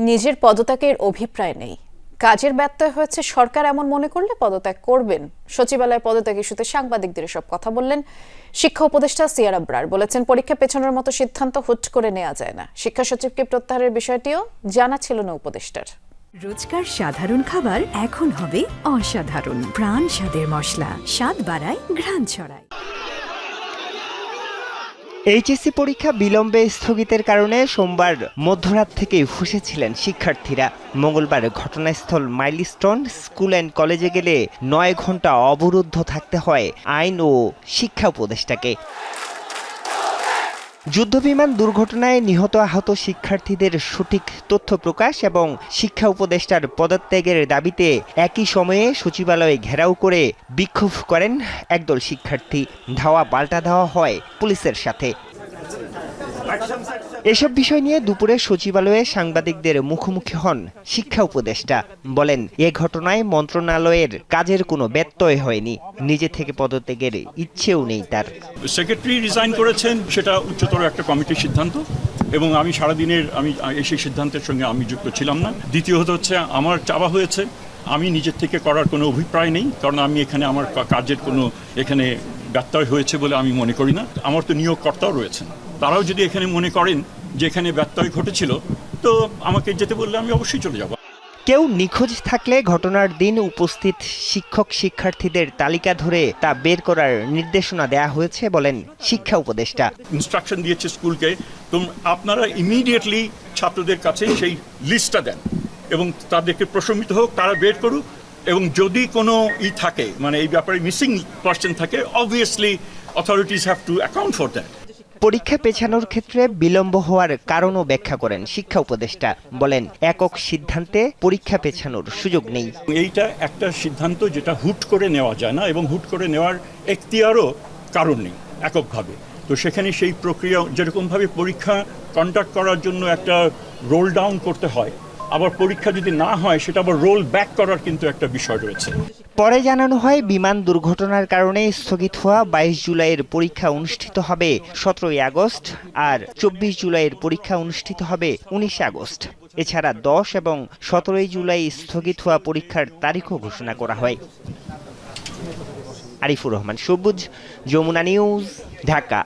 নিজের পদত্যাগের অভিপ্রায় নেই। কাজের ব্যত্যয় হয়েছে, সরকার এমন মনে করলে পদত্যাগ করবেন। সচিবালয় পদত্যাগ ইস্যুতে সাংবাদিকদের সব কথা বললেন শিক্ষা উপদেষ্টা সিয়ার আব্রার। বলেছেন, পরীক্ষা পেছানোর মতো সিদ্ধান্ত হুট করে নেওয়া যায় না। শিক্ষা সচিবকে প্রত্যাহারের বিষয়টিও জানা ছিল না উপদেষ্টার। রোজকার সাধারণ খাবার এখন হবে অসাধারণ। প্রাণ স্বাদের মশলা। স্বাদ বাড়ায় ঘ্রাণ ছড়ায়। এইচএসসি পরীক্ষা বিলম্বে স্থগিতের কারণে সোমবার মধ্যরাত থেকেই ফুসেছিলেন শিক্ষার্থীরা। মঙ্গলবার ঘটনাস্থল মাইলস্টোন স্কুল অ্যান্ড কলেজে গেলে নয় ঘণ্টা অবরুদ্ধ থাকতে হয় আইন ও শিক্ষা উপদেষ্টাকে। যুদ্ধবিমান দুর্ঘটনায় নিহত আহত শিক্ষার্থীদের সঠিক তথ্য প্রকাশ এবং শিক্ষা উপদেষ্টার পদত্যাগের দাবিতে একই সময়ে সচিবালয়ে ঘেরাও করে বিক্ষোভ করেন একদল শিক্ষার্থী। ধাওয়া পাল্টা ধাওয়া হয় পুলিশের সাথে। এসব বিষয় নিয়ে দুপুরে সচিবালয়ে সাংবাদিকদের মুখোমুখি হন শিক্ষা উপদেষ্টা। বলেন, এ ঘটনায় মন্ত্রণালয়ের কাজের কোনো ব্যত্যয় হয়নি। নিজে থেকে পদত্যাগের ইচ্ছেও নেই তার। সেক্রেটারি রিজাইন করেছেন, সেটা উচ্চতর একটা কমিটির সিদ্ধান্ত এবং আমি সারাদিনের আমি সেই সিদ্ধান্তের সঙ্গে আমি যুক্ত ছিলাম না। দ্বিতীয়ত হচ্ছে, আমার চাওয়া হয়েছে, আমি নিজের থেকে করার কোনো অভিপ্রায় নেই, কারণ আমি এখানে আমার কাজের কোনো এখানে ব্যত্যয় হয়েছে বলে আমি মনে করি না। আমার তো নিয়োগকর্তাও রয়েছেন। তারাও যদি এখানে মনে করেন যে এখানে ব্যত্যয় ঘটেছিল তো আমাকে যেতে বললে আমি অবশ্যই চলে যাব। কেউ নিখোঁজ থাকলে ঘটনার দিন উপস্থিত শিক্ষক শিক্ষার্থীদের তালিকা ধরে তা বের করার নির্দেশনা দেয়া হয়েছে বলেন শিক্ষা উপদেষ্টা। ইনস্ট্রাকশন দিয়েছে স্কুলকে তো আপনারা ইমিডিয়েটলি ছাত্রদের কাছে সেই লিস্টটা দেন এবং তাদেরকে প্রশমিত হোক তারা বের করুক এবং যদি কোনো ই থাকে মানে এই ব্যাপারে মিসিং পার্সন থাকে obviously authorities have to account for that পরীক্ষা পেছানোর ক্ষেত্রে বিলম্ব হওয়ার কারণও ব্যাখ্যা করেন শিক্ষা উপদেষ্টা। বলেন, একক সিদ্ধান্তে পরীক্ষা পেছানোর সুযোগ নেই। এইটা একটা সিদ্ধান্ত যেটা হুট করে নেওয়া যায় না এবং হুট করে নেওয়ার এখতিয়ারও কারণ নেই এককভাবে। তো সেখানে সেই প্রক্রিয়া যেরকমভাবে পরীক্ষা কন্ডাক্ট করার জন্য একটা রোল ডাউন করতে হয়, আবার পরীক্ষা যদি না হয় সেটা আবার রোল ব্যাক করার কিন্তু একটা বিষয় রয়েছে। পরে জানানো হয়, বিমান দুর্ঘটনার কারণে স্থগিত হওয়া বাইশ জুলাইয়ের পরীক্ষা অনুষ্ঠিত হবে সতেরোই আগস্ট আর চব্বিশ জুলাইয়ের পরীক্ষা অনুষ্ঠিত হবে উনিশে আগস্ট। এছাড়া দশ এবং সতেরোই জুলাই স্থগিত হওয়া পরীক্ষার তারিখও ঘোষণা করা হয়। আরিফুর রহমান, সবুজ, যমুনা নিউজ, ঢাকা।